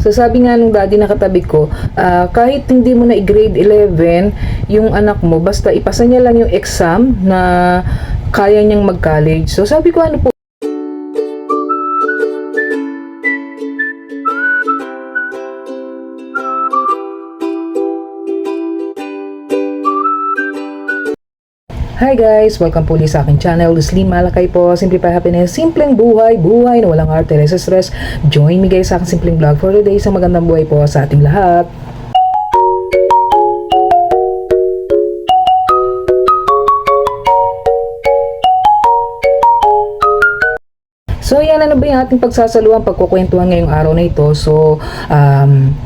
So sabi nga nung daddy na katabi ko, ah, kahit hindi mo na i-grade 11 yung anak mo, basta ipasa niya lang yung exam na kaya niyang mag-college. So sabi ko ano po, Hi guys! Welcome po ulit sa aking channel, Luzlin Malakay po. Simplify Happiness, simpleng buhay, buhay na walang arte, stress. Join me guys sa aking simpleng vlog for today. Isang magandang buhay po sa ating lahat. So yan, ano ba yung ating pagsasaluhan, pagkukwentuhan ngayong araw na ito. So, um,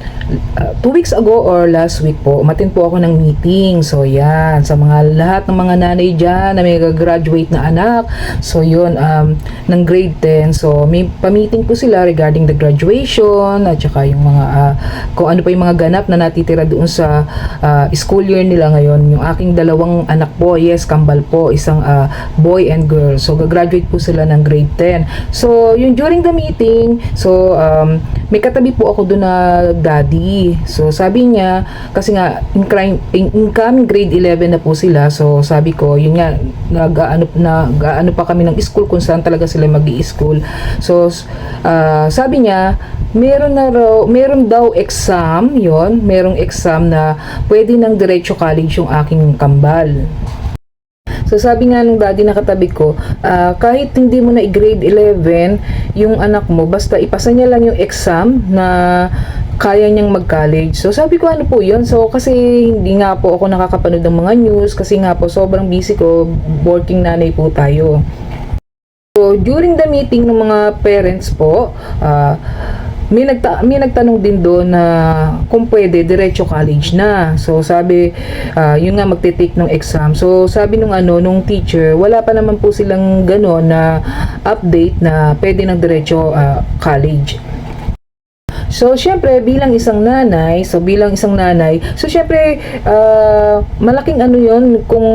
uh, two weeks ago or last week po, umatin po ako ng meeting. So yan, sa mga lahat ng mga nanay dyan na may graduate na anak. So yun, um, ng grade 10. So may pa-meeting po sila regarding the graduation at saka yung mga, uh, kung ano pa yung mga ganap na natitira doon sa uh, school year nila ngayon. Yung aking dalawang anak po, yes, kambal po, isang uh, boy and girl. So gagraduate po sila ng grade 10. So yung during the meeting, so um, may katabi po ako doon na daddy. So sabi niya, kasi nga incline, in, incoming grade 11 na po sila. So sabi ko, yun nga, nag-ano nag-ano pa kami ng school kung saan talaga sila magi-school. So uh, sabi niya, meron na raw, meron daw exam, yon, merong exam na pwede ng diretso college yung aking kambal. So sabi nga nung daddy na katabi ko, ah, kahit hindi mo na i-grade 11 yung anak mo, basta ipasa niya lang yung exam na kaya niyang mag-college. So sabi ko ano po yun? So kasi hindi nga po ako nakakapanood ng mga news kasi nga po sobrang busy ko, working nanay po tayo. So during the meeting ng mga parents po, ah, may, nagta may nagtanong din doon na kung pwede diretso college na. So sabi ah, yun nga magte-take ng exam. So sabi nung ano nung teacher, wala pa naman po silang gano'n na update na pwede ng diretso ah, college. So, syempre, bilang isang nanay, so bilang isang nanay, so syempre, ah, malaking ano yon kung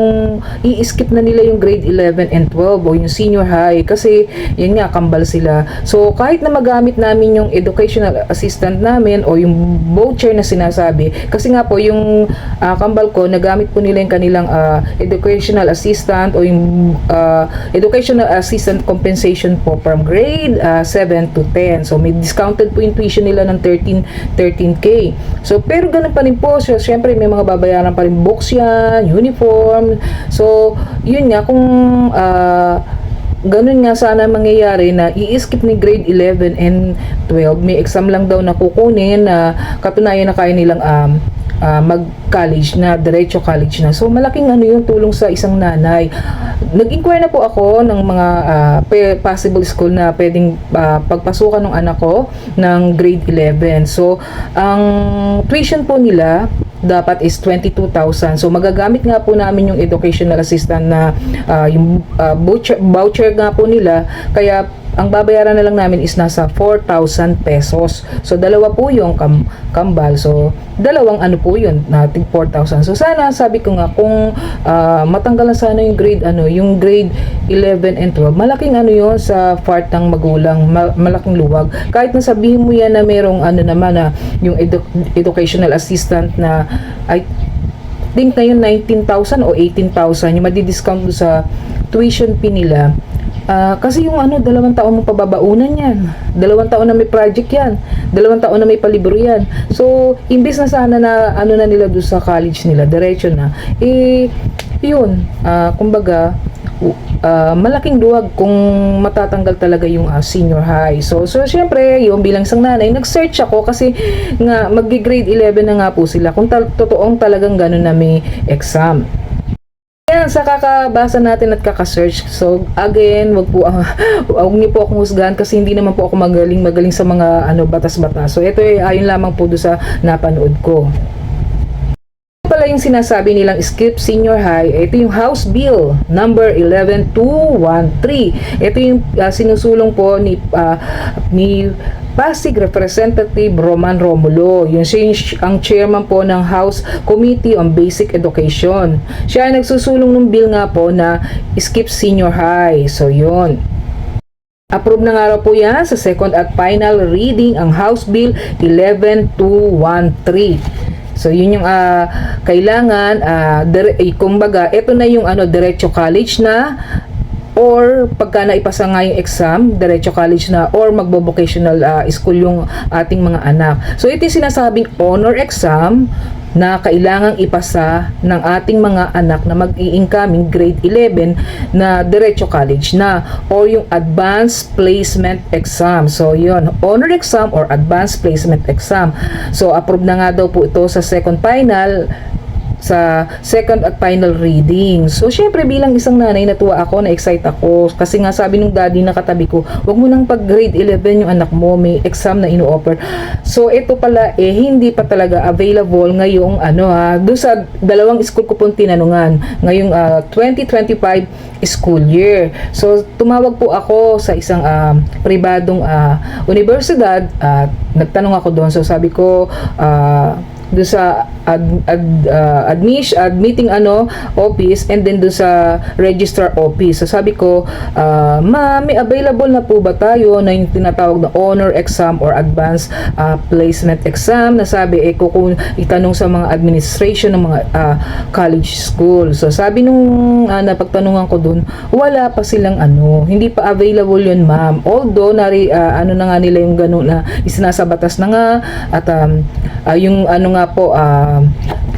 i-skip na nila yung grade 11 and 12 o yung senior high kasi yun nga, kambal sila. So, kahit na magamit namin yung educational assistant namin o yung voucher na sinasabi, kasi nga po, yung ah, kambal ko, nagamit po nila yung kanilang ah, educational assistant o yung ah, educational assistant compensation po from grade ah, 7 to 10. So, may discounted po yung tuition nila ng 13 13k. So pero ganun pa rin po. So syempre may mga babayaran pa rin books yan, uniform. So yun nga kung ah, ganun nga sana mangyayari na i-skip ni grade 11 and 12 may exam lang daw na kukunin na katunayan na kaya nilang um, ah, mag-college na, diretso college na. So, malaking ano yung tulong sa isang nanay. Nag-inquire na po ako ng mga pe- possible school na pwedeng ah, pagpasukan ng anak ko ng grade 11. So, ang tuition po nila dapat is 22,000. So magagamit nga po namin yung educational assistant na ah, yung ah, voucher, voucher nga po nila kaya ang babayaran na lang namin is nasa 4,000 pesos. So dalawa po yung kam kambal. So dalawang ano po yun, nating 4,000. So sana sabi ko nga kung ah, matanggalan sana yung grade ano, yung grade 11 and 12, malaking ano yun sa part ng magulang, ma- malaking luwag. Kahit na sabihin mo yan na merong ano naman na yung edu- educational assistant na ay think na yun 19,000 o 18,000 yung madi-discount sa tuition fee nila Ah, kasi yung ano, dalawang taon mo pababaunan yan. Dalawang taon na may project yan. Dalawang taon na may palibro yan. So, imbis na sana na ano na nila doon sa college nila, diretso na, eh, yun, ah, kumbaga, u- ah, malaking duwag kung matatanggal talaga yung ah, senior high. So, so syempre, yung bilang isang nanay, nag-search ako kasi nga, mag-grade 11 na nga po sila kung tal- totoong talagang gano'n na may exam. Yan, sa kakabasa natin at kakasearch. So, again, wag po, uh, wag niyo po akong husgahan kasi hindi naman po ako magaling, magaling sa mga ano batas-batas. So, ito ay ayon lamang po do sa napanood ko pala yung sinasabi nilang skip senior high, ito yung House Bill number 11213. Ito yung uh, sinusulong po ni uh, ni Pasig Representative Roman Romulo. Yun siya ang chairman po ng House Committee on Basic Education. Siya ay nagsusulong ng bill nga po na skip senior high. So yun. Approve na nga raw po yan sa second at final reading ang House Bill 11213. So yun yung ah, kailangan eh, kumbaga ito na yung ano diretso college na or pagka naipasa nga yung exam, diretso college na or magbo-vocational ah, school yung ating mga anak. So ito yung sinasabing honor exam na kailangang ipasa ng ating mga anak na mag-i-incoming grade 11 na diretso college na or yung advanced placement exam. So yun, honor exam or advanced placement exam. So approve na nga daw po ito sa second final sa second at final reading. So, syempre bilang isang nanay, natuwa ako, na-excite ako. Kasi nga sabi nung daddy na katabi ko, wag mo nang pag grade 11 yung anak mo, may exam na ino-offer. So, ito pala, eh, hindi pa talaga available ngayong, ano ha, doon sa dalawang school ko pong tinanungan, ngayong ah, 2025 school year. So, tumawag po ako sa isang ah, pribadong ah, universidad at nagtanong ako doon. So, sabi ko, ah, doon sa ad, ad, uh, admission, admitting ano, office and then doon sa registrar office. So sabi ko, uh, ma, may available na po ba tayo na yung tinatawag na honor exam or advanced uh, placement exam na sabi eh kung itanong sa mga administration ng mga uh, college school. So sabi nung uh, napagtanungan ko doon, wala pa silang ano, hindi pa available yun ma'am. Although nari, uh, ano na nga nila yung ganun na isinasabatas na nga at um, uh, yung ano nga po uh,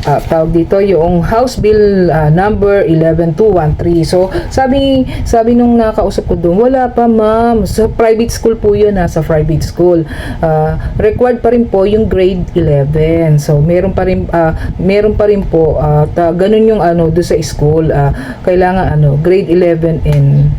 uh, tawag dito yung House Bill uh, number 11213. So sabi sabi nung nakausap ko doon, wala pa ma'am. Sa private school po 'yun ha, sa private school. Uh, required pa rin po yung grade 11. So meron pa rin uh, meron pa rin po uh, ta, ganun yung ano do sa school. Uh, kailangan ano grade 11 and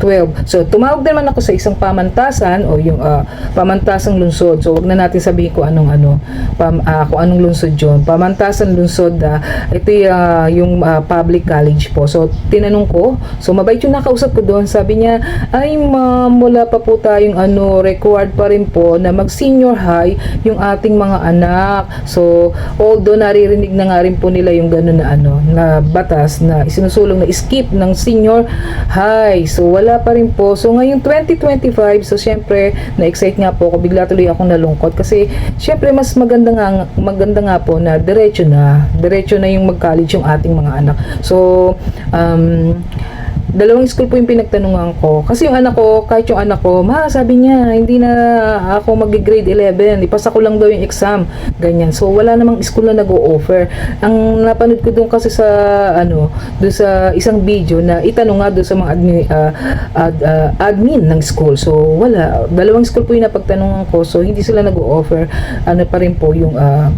12. So, tumawag naman ako sa isang pamantasan o yung uh, pamantasang lungsod. So, wag na natin sabihin kung anong ano, pam, uh, kung anong lungsod 'yon. Pamantasan lungsod, uh, ito uh, yung uh, public college po. So, tinanong ko, so mabait yung nakausap ko doon. Sabi niya, ay ma'am, wala pa po tayong ano, required pa rin po na mag senior high yung ating mga anak. So, although naririnig na nga rin po nila yung gano'n na ano, na batas na isinusulong na skip ng senior high. So, wala pa rin po. So, ngayong 2025, so syempre, na-excite nga po ako. Bigla tuloy akong nalungkot kasi syempre, mas maganda nga, maganda nga po na diretso na. Diretso na yung mag-college yung ating mga anak. So, um, dalawang school po yung pinagtanungan ko. Kasi yung anak ko, kahit yung anak ko, ma, sabi niya, hindi na ako mag-grade 11. Ipasa ko lang daw yung exam. Ganyan. So, wala namang school na nag-o-offer. Ang napanood ko doon kasi sa, ano, doon sa isang video na itanong nga doon sa mga admin, uh, ad, uh, admin ng school. So, wala. Dalawang school po yung napagtanungan ko. So, hindi sila nag-o-offer. Ano pa rin po yung, uh,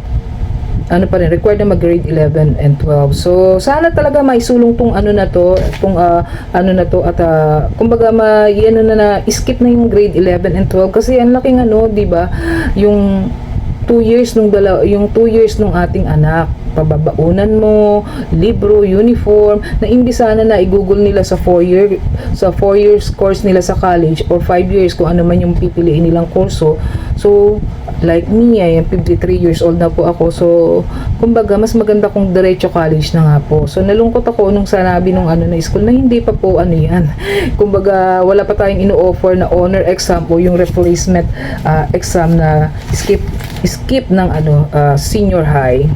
ano pa rin, required na mag-grade 11 and 12. So, sana talaga may sulong tong ano na to, tong uh, ano na to, at uh, kumbaga, ma, ano na na, skip na yung grade 11 and 12 kasi ang laking ano, di ba, yung 2 years nung dala, yung 2 years nung ating anak pababaunan mo, libro, uniform, na imbis sana na i-google nila sa 4 year sa 4 years course nila sa college or 5 years kung ano man yung pipiliin nilang kurso. So, like me, am 53 years old na po ako. So, kumbaga, mas maganda kung diretso college na nga po. So, nalungkot ako nung sanabi nung ano na school na hindi pa po ano yan. kumbaga, wala pa tayong ino-offer na honor exam o yung replacement uh, exam na skip skip ng ano uh, senior high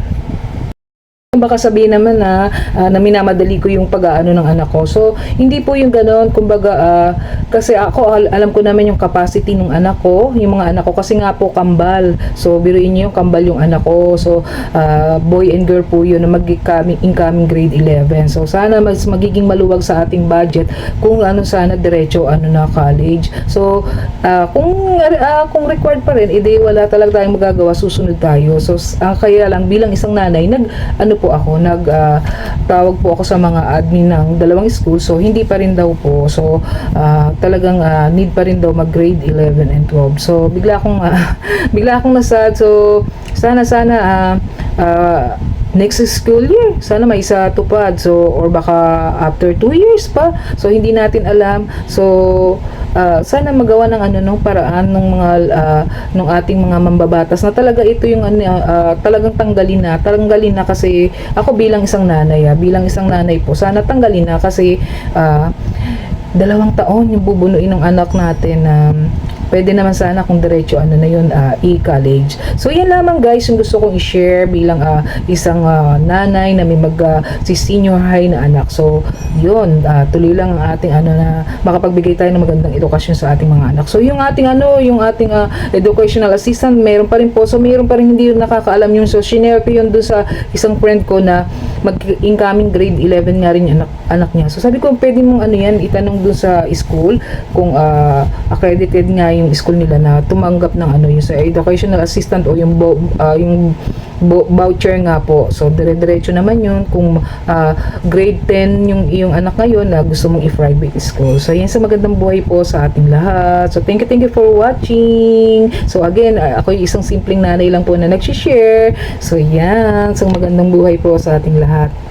baka sabihin naman na uh, na minamadali ko yung pag-aano ng anak ko. So, hindi po yung ganoon. Kumbaga, uh, kasi ako, al- alam ko naman yung capacity ng anak ko, yung mga anak ko, kasi nga po kambal. So, biruin niyo yung kambal yung anak ko. So, uh, boy and girl po yun na mag-incoming incoming grade 11. So, sana mas magiging maluwag sa ating budget kung ano sana diretso ano na college. So, uh, kung uh, kung required pa rin, edi wala talaga tayong magagawa, susunod tayo. So, uh, kaya lang bilang isang nanay, nag ano po ako, nag uh, tawag po ako sa mga admin ng dalawang school. So, hindi pa rin daw po. So, uh, talagang uh, need pa rin daw mag grade 11 and 12. So, bigla akong uh, bigla akong nasad. So, sana sana uh, uh, next school year sana may isa tupad so or baka after 2 years pa so hindi natin alam so uh, sana magawa ng ano nung paraan ng mga uh, ng ating mga mambabatas na talaga ito yung ano uh, talagang tanggalin na tanggalin na kasi ako bilang isang nanay ah, bilang isang nanay po sana tanggalin na kasi uh, dalawang taon yung bubunuin ng anak natin na pwede naman sana kung diretso ano na yun ah, e-college. So yan lamang guys yung gusto kong i-share bilang ah, isang ah, nanay na may mag ah, si senior high na anak. So yun, ah, tuloy lang ang ating ano na makapagbigay tayo ng magandang edukasyon sa ating mga anak. So yung ating ano, yung ating ah, educational assistant, meron pa rin po. So meron pa rin hindi nakakaalam yun. So shinare ko yun doon sa isang friend ko na mag-incoming grade 11 nga rin anak, anak niya. So sabi ko, pwede mong ano yan, itanong doon sa school kung ah, accredited nga yung school nila na tumanggap ng ano yung sa educational assistant o yung ah, yung voucher nga po. So dire-diretso naman yun kung ah, grade 10 yung iyong anak ngayon na gusto mong i-private school. So yan sa magandang buhay po sa ating lahat. So thank you, thank you for watching. So again, ah, ako yung isang simpleng nanay lang po na nag-share. So yan, so magandang buhay po sa ating lahat.